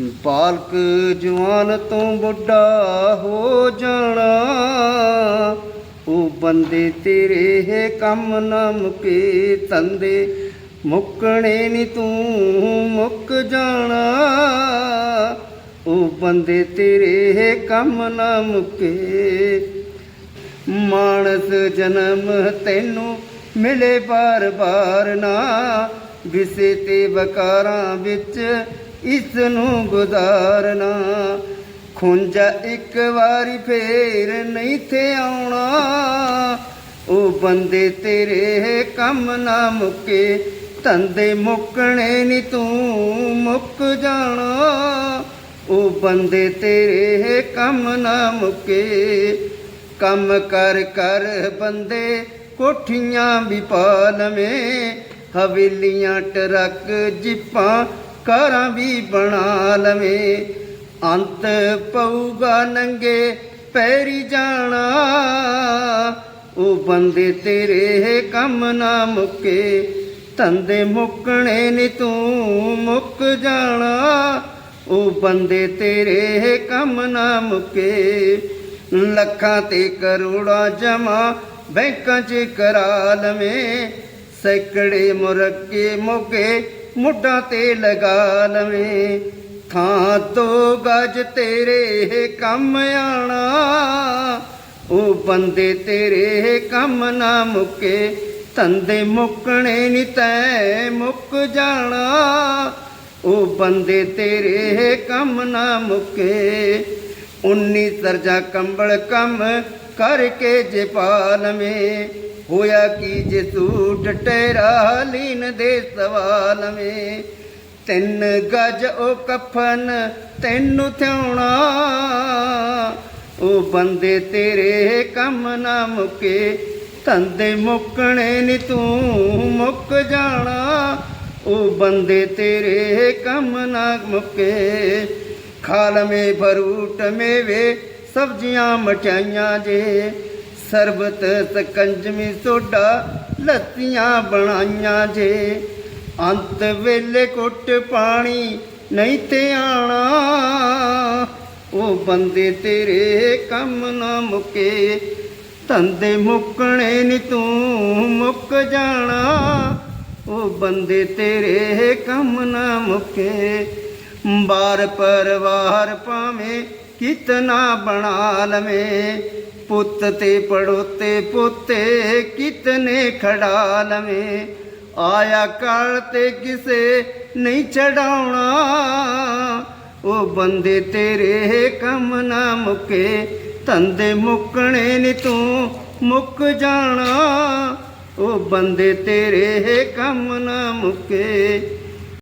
ਬਾਲਕ ਜਵਾਨ ਤੋਂ ਬੁੱਢਾ ਹੋ ਜਾਣਾ। ਉਹ ਬੰਦੇ ਤੇਰੇ ਹੈ ਕੰਮ ਨਾ ਮੁਕੇ, ਤੰਦੇ ਮੁੱਕਣੇ ਨੀ ਤੂੰ ਮੁੱਕ ਜਾਣਾ। ਉਹ ਬੰਦੇ ਤੇਰੇ ਹੈ ਕੰਮ ਨਾ ਮੁਕੇ। ਮਾਨਸ ਜਨਮ ਤੈਨੂੰ ਮਿਲੇ ਬਾਰ-ਬਾਰ ਨਾ। ਵਿਸੇ ਤੇ ਵਕਾਰਾਂ ਵਿੱਚ ਇਸ ਨੂੰ ਗੁਜ਼ਾਰਨਾ। ਖੁੰਜਾ ਇੱਕ ਵਾਰੀ ਫੇਰ ਨਹੀਂ ਤੇ ਆਉਣਾ। ਉਹ ਬੰਦੇ ਤੇਰੇ ਕੰਮ ਨਾ ਮੁੱਕੇ, ਧੰਦੇ ਮੁੱਕਣੇ ਨੀ ਤੂੰ ਮੁੱਕ ਜਾਣਾ। ਉਹ ਬੰਦੇ ਤੇਰੇ ਕੰਮ ਨਾ ਮੁੱਕੇ, ਕੰਮ ਕਰ ਕਰ ਬੰਦੇ ਕੋਠੀਆਂ ਵੀ ਪਾ ਲਵੇਂ। ਹਵੇਲੀਆਂ, ਟਰੱਕ, ਜਿੱਪਾਂ ਘਰਾਂ ਵੀ ਬਣਾ ਲਵੇ। ਅੰਤ ਪਊਗਾ ਨੰਗੇ ਪੈਰੀ ਜਾਣਾ। ਉਹ ਬੰਦੇ ਤੇਰੇ ਕੰਮ ਨਾ ਮੁੱਕੇ। ਧੰਦੇ ਮੁੱਕਣੇ ਨੀ ਤੂੰ ਮੁੱਕ ਜਾਣਾ। ਉਹ ਬੰਦੇ ਤੇਰੇ ਕੰਮ ਨਾ ਮੁੱਕੇ। ਲੱਖਾਂ ਤੇ ਕਰੋੜਾਂ ਜਮਾ ਬੈਂਕਾਂ 'ਚ ਕਰਾ ਲਵੇਂ। ਸੈਕੜੇ ਮੁਰੱਕੇ ਮੋਗੇ ਮੁੱਢਾਂ ਤੇ ਲਗਾ ਲਵੇਂ। ਥਾਂ ਤੋਂ ਗਜ ਤੇਰੇ ਕੰਮ ਆਣਾ। ਉਹ ਬੰਦੇ ਤੇਰੇ ਕੰਮ ਨਾ ਮੁੱਕੇ। ਧੰਦੇ ਮੁੱਕਣੇ ਨਹੀਂ ਤੈ ਮੁੱਕ ਜਾਣਾ। ਉਹ ਬੰਦੇ ਤੇਰੇ ਕੰਮ ਨਾ ਮੁੱਕੇ। ਉਨੀ ਸਰਜਾ ਕੰਬਲ ਕੰਮ ਕਰਕੇ ਜੇ ਪਾਲਵੇਂ ਹੋਇਆ ਕੀ ਜੇ ਸੂਟ ਟੇਰਾ ਲੀਨ ਦੇ ਸਵਾਲ ਮੇ ਤਿੰਨ ਗਜ ਉਹ ਕਫਨ ਤੈਨੂੰ ਥਿਉਣਾ। ਉਹ ਬੰਦੇ ਤੇਰੇ ਕੰਮ ਨਾ ਮੁੱਕੇ, ਧੰਦੇ ਮੁੱਕਣੇ ਨੀ ਤੂੰ ਮੁੱਕ ਜਾਣਾ। ਉਹ ਬੰਦੇ ਤੇਰੇ ਕੰਮ ਨਾ ਮੁੱਕੇ ਖਾਲਮੇ ਫਰੂਟ ਮੇਵੇ, ਸਬਜ਼ੀਆਂ ਮਠਿਆਈਆਂ ਜੇ। ਸਰਬਤ ਸਕੰਜਮੀ ਸੋਡਾ ਲੱਤੀਆਂ ਬਣਾਈਆਂ ਜੇ। ਅੰਤ ਵੇਲੇ ਕੁੱਟ ਪਾਣੀ ਨਹੀਂ ਤੇ ਆਣਾ। ਉਹ ਬੰਦੇ ਤੇਰੇ ਕੰਮ ਨਾ ਮੁੱਕੇ, ਧੰਦੇ ਮੁੱਕਣੇ ਨਹੀਂ ਤੂੰ ਮੁੱਕ ਜਾਣਾ। ਉਹ ਬੰਦੇ ਤੇਰੇ ਕੰਮ ਨਾ ਮੁੱਕੇ, ਬਾਰ ਪਰਵਾਰ ਪਾਵੇਂ ਕਿਤਨਾ ਬਣਾ ਲਵੇਂ। ਪੁੱਤ ਤੇ ਪੜੋਤੇ ਪੋਤੇ ਕਿਤਨੇ ਖੜਾ ਲਵੇਂ? ਆਇਆ ਕਾਲ ਤੇ ਕਿਸੇ ਨਹੀਂ ਚੜਾਉਣਾ ਉਹ ਬੰਦੇ ਤੇਰੇ ਕੰਮ ਨਾ ਮੁੱਕੇ, ਧੰਦੇ ਮੁੱਕਣੇ ਨਹੀਂ ਤੂੰ ਮੁੱਕ ਜਾਣਾ। ਉਹ ਬੰਦੇ ਤੇਰੇ ਕੰਮ ਨਾ ਮੁੱਕੇ।